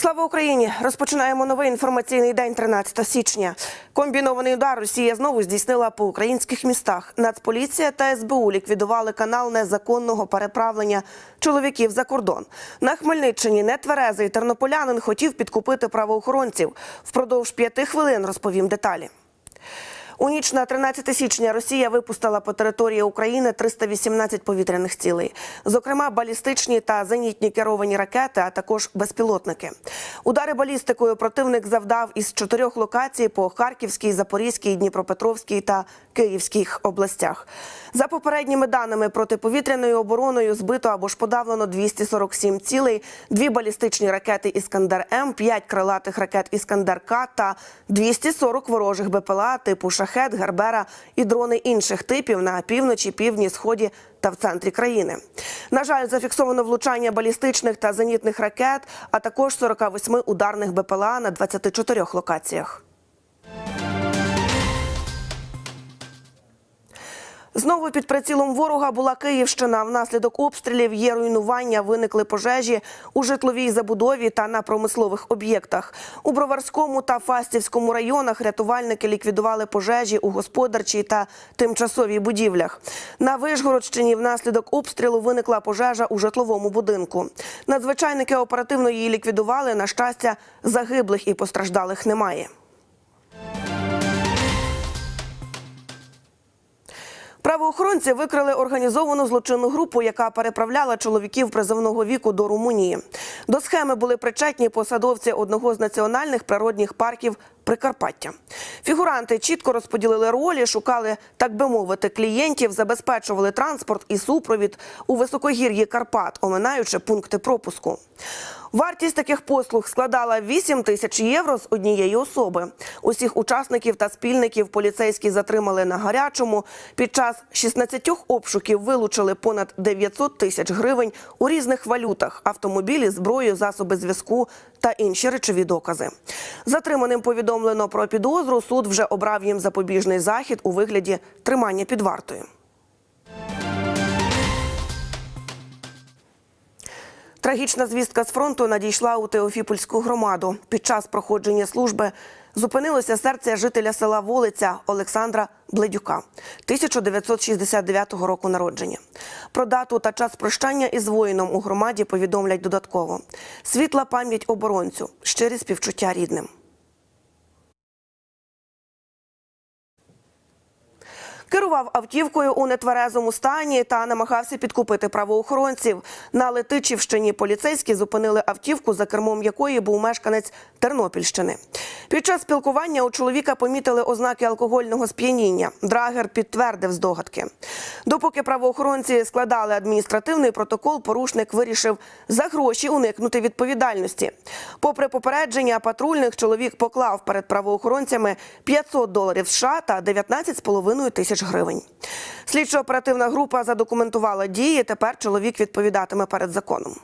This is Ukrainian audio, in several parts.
Слава Україні! Розпочинаємо новий інформаційний день 13 січня. Комбінований удар Росія знову здійснила по українських містах. Нацполіція та СБУ ліквідували канал незаконного переправлення чоловіків за кордон. На Хмельниччині нетверезий тернополянин хотів підкупити правоохоронців. Впродовж п'яти хвилин розповім деталі. У ніч на 13 січня Росія випустила по території України 318 повітряних цілей, зокрема балістичні та зенітні керовані ракети, а також безпілотники. Удари балістикою противник завдав із чотирьох локацій по Харківській, Запорізькій, Дніпропетровській та Київських областях. За попередніми даними протиповітряною обороною збито або ж подавлено 247 цілей, дві балістичні ракети Іскандер М, п'ять крилатих ракет Іскандер К та 240 ворожих БПЛА типу Шахет, Гербера і дрони інших типів на півночі, півдні, сході та в центрі країни. На жаль, зафіксовано влучання балістичних та зенітних ракет, а також 48 ударних БПЛА на 24 локаціях. Знову під прицілом ворога була Київщина. Внаслідок обстрілів є руйнування, виникли пожежі у житловій забудові та на промислових об'єктах. У Броварському та Фастівському районах рятувальники ліквідували пожежі у господарчій та тимчасовій будівлях. На Вишгородщині внаслідок обстрілу виникла пожежа у житловому будинку. Надзвичайники оперативно її ліквідували. На щастя, загиблих і постраждалих немає. Правоохоронці викрили організовану злочинну групу, яка переправляла чоловіків призовного віку до Румунії. До схеми були причетні посадовці одного з національних природних парків Прикарпаття. Фігуранти чітко розподілили ролі, шукали, так би мовити, клієнтів, забезпечували транспорт і супровід у високогір'ї Карпат, оминаючи пункти пропуску. Вартість таких послуг складала 8 тисяч євро з однієї особи. Усіх учасників та спільників поліцейські затримали на гарячому. Під час 16 обшуків вилучили понад 900 тисяч гривень у різних валютах: автомобілі, зброю, засоби зв'язку та інші речові докази. Затриманим повідомлено про підозру. Суд вже обрав їм запобіжний захід у вигляді тримання під вартою. Трагічна звістка з фронту надійшла у Теофіпольську громаду. Під час проходження служби зупинилося серце жителя села Волиця Олександра Бледюка, 1969 року народження. Про дату та час прощання із воїном у громаді повідомлять додатково. Світла пам'ять оборонцю, щирі співчуття рідним. Керував автівкою у нетверезому стані та намагався підкупити правоохоронців. На Летичівщині поліцейські зупинили автівку, за кермом якої був мешканець Тернопільщини. Під час спілкування у чоловіка помітили ознаки алкогольного сп'яніння. Драгер підтвердив здогадки. Допоки правоохоронці складали адміністративний протокол, порушник вирішив за гроші уникнути відповідальності. Попри попередження патрульних, чоловік поклав перед правоохоронцями 500 доларів США та 19,5 тисяч гривень. Слідчо-оперативна група задокументувала дії. Тепер чоловік відповідатиме перед законом.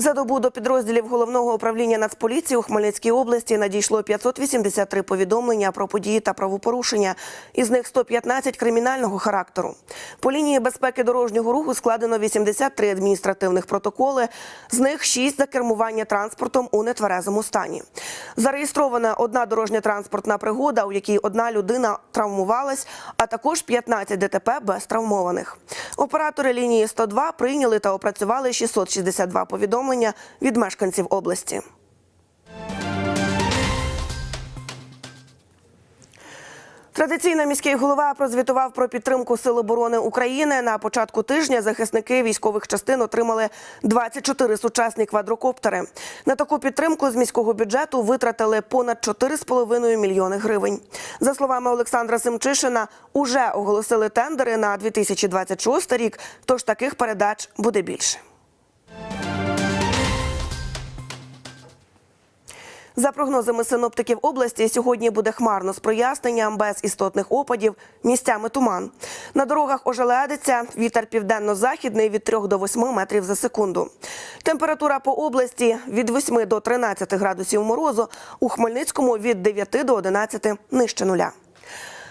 За добу до підрозділів головного управління Нацполіції у Хмельницькій області надійшло 583 повідомлення про події та правопорушення. Із них 115 кримінального характеру. По лінії безпеки дорожнього руху складено 83 адміністративних протоколи. З них 6 за кермування транспортом у нетверезому стані. Зареєстрована одна дорожня транспортна пригода, у якій одна людина травмувалась, а також 15 ДТП без травмованих. Оператори лінії 102 прийняли та опрацювали 662 повідомлення від мешканців області. Традиційно міський голова прозвітував про підтримку Сил оборони України. На початку тижня захисники військових частин отримали 24 сучасні квадрокоптери. На таку підтримку з міського бюджету витратили понад 4,5 мільйони гривень. За словами Олександра Семчишина, уже оголосили тендери на 2026 рік, тож таких передач буде більше. За прогнозами синоптиків області, сьогодні буде хмарно з проясненням, без істотних опадів, місцями туман. На дорогах ожеледиться, вітер південно-західний від 3 до 8 метрів за секунду. Температура по області від 8 до 13 градусів морозу, у Хмельницькому від 9 до 11 нижче нуля.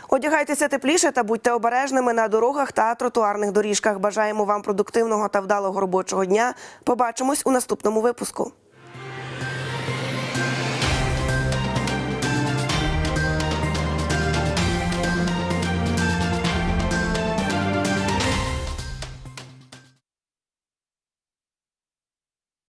Одягайтеся тепліше та будьте обережними на дорогах та тротуарних доріжках. Бажаємо вам продуктивного та вдалого робочого дня. Побачимось у наступному випуску.